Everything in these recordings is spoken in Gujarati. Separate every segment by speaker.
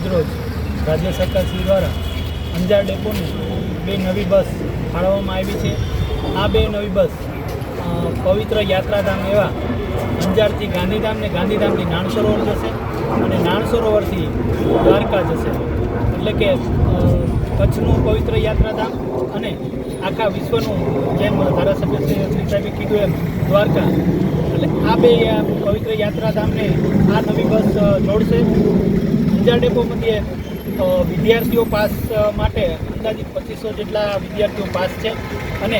Speaker 1: આજરોજ રાજ્ય સરકાર શ્રી દ્વારા અંજાર ડેપોની બે નવી બસ ફાળવવામાં આવી છે. આ બે નવી બસ પવિત્ર યાત્રાધામ એવા અંજારથી ગાંધીધામ ને ગાંધીધામથી નાણ સરોવર જશે અને નાણ સરોવરથી દ્વારકા જશે. એટલે કે કચ્છનું પવિત્ર યાત્રાધામ અને આખા વિશ્વનું જેમ ધારાસભ્ય શ્રી સાહેબે કીધું એમ, દ્વારકા. એટલે આ બે પવિત્ર યાત્રાધામને આ નવી બસ જોડશે. અંજાર ડેપો મધ્યે વિદ્યાર્થીઓ પાસ માટે અંદાજિત પચીસો જેટલા વિદ્યાર્થીઓ પાસ છે. અને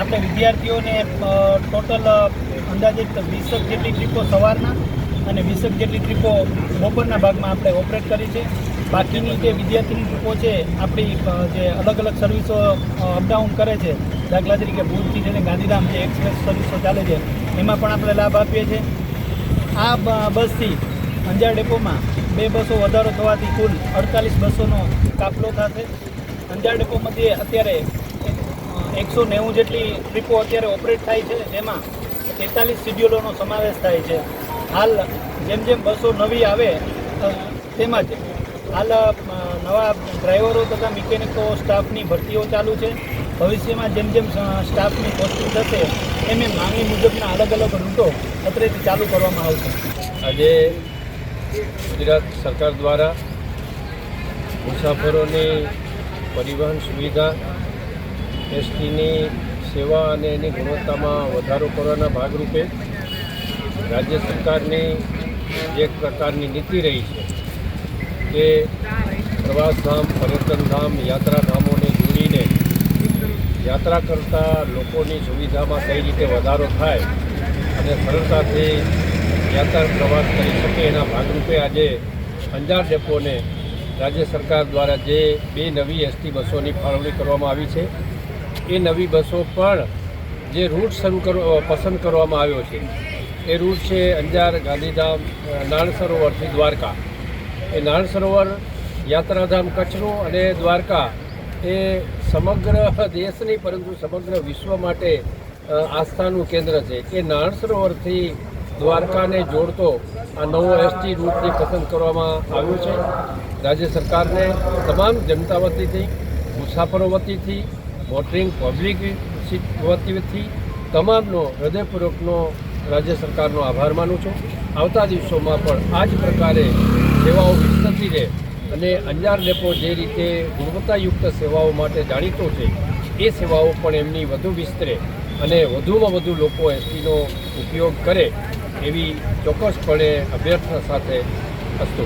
Speaker 1: આપણે વિદ્યાર્થીઓને ટોટલ અંદાજિત વીસક જેટલી ટ્રીપો સવારના અને વીસક જેટલી ટ્રીપો બપોરના ભાગમાં આપણે ઓપરેટ કરી છે. બાકીની જે વિદ્યાર્થીની ટ્રીપો છે, આપણી જે અલગ અલગ સર્વિસો અપડાઉન કરે છે, દાખલા તરીકે ભુજથી જઈને ગાંધીધામ જે એક્સપ્રેસ સર્વિસો ચાલે છે, એમાં પણ આપણે લાભ આપીએ છીએ. આ બસથી અંજાર ડેપોમાં બે બસો વધારો થવાથી કુલ અડતાલીસ બસોનો કાફલો થશે અંજાર ડેપોમાંથી અત્યારે એકસો નેવું જેટલી ટ્રીપો અત્યારે ઓપરેટ થાય છે, જેમાં તેતાલીસ શિડ્યુલોનો સમાવેશ થાય છે. હાલ જેમ જેમ બસો નવી આવે તેમજ હાલ નવા ડ્રાઈવરો તથા મિકેનિકો, સ્ટાફની ભરતીઓ ચાલુ છે. ભવિષ્યમાં જેમ જેમ સ્ટાફની પોસ્ટિંગ થશે, એમ એમ માંગણી મુજબના અલગ અલગ રૂટો અત્રેથી ચાલુ કરવામાં આવશે.
Speaker 2: આજે ગુજરાત સરકાર દ્વારા મુસાફરોની પરિવહન સુવિધા, એસટીની સેવા અને એની ગુણવત્તામાં વધારો કરવાના ભાગરૂપે રાજ્ય સરકારની જે પ્રકારની નીતિ રહી છે કે પ્રવાસધામ પર્યટનધામ યાત્રાધામોને જોડીને યાત્રા કરતા લોકોની સુવિધામાં કઈ રીતે વધારો થાય અને સરળતાથી યાત્રા પ્રવાસ કરી શકે એના ભાગરૂપે આજે અંજાર ડેપોને રાજ્ય સરકાર દ્વારા જે બે નવી એસટી બસોની ફાળવણી કરવામાં આવી છે. એ નવી બસો પણ જે રૂટ શરૂ કરવા પસંદ કરવામાં આવ્યો છે, એ રૂટ છે અંજાર, ગાંધીધામ નાણ સરોવરથી દ્વારકા. એ નાણ સરોવર યાત્રાધામ કચ્છનું અને દ્વારકા એ સમગ્ર દેશની, પરંતુ સમગ્ર વિશ્વ માટે આસ્થાનું કેન્દ્ર છે. એ નાણ સરોવરથી દ્વારકાને જોડતો આ નવો એસટી રૂટની પસંદ કરવામાં આવ્યો છે. રાજ્ય સરકારને તમામ જનતા વતીથી, મુસાફરો વતીથી મોટરિંગ પબ્લિક વતીથી તમામનો હૃદયપૂર્વકનો રાજ્ય સરકારનો આભાર માનું છું. આવતા દિવસોમાં પણ આ જ પ્રકારે સેવાઓ વિસ્તરતી રહે અને અંજાર ડેપો જે રીતે ગુણવત્તાયુક્ત સેવાઓ માટે જાણીતો છે, એ સેવાઓ પણ એમની વધુ વિસ્તરે અને વધુમાં વધુ લોકો એસટીનો ઉપયોગ કરે એવી ચોક્કસપણે અભ્યર્થના સાથે અસ્તુ.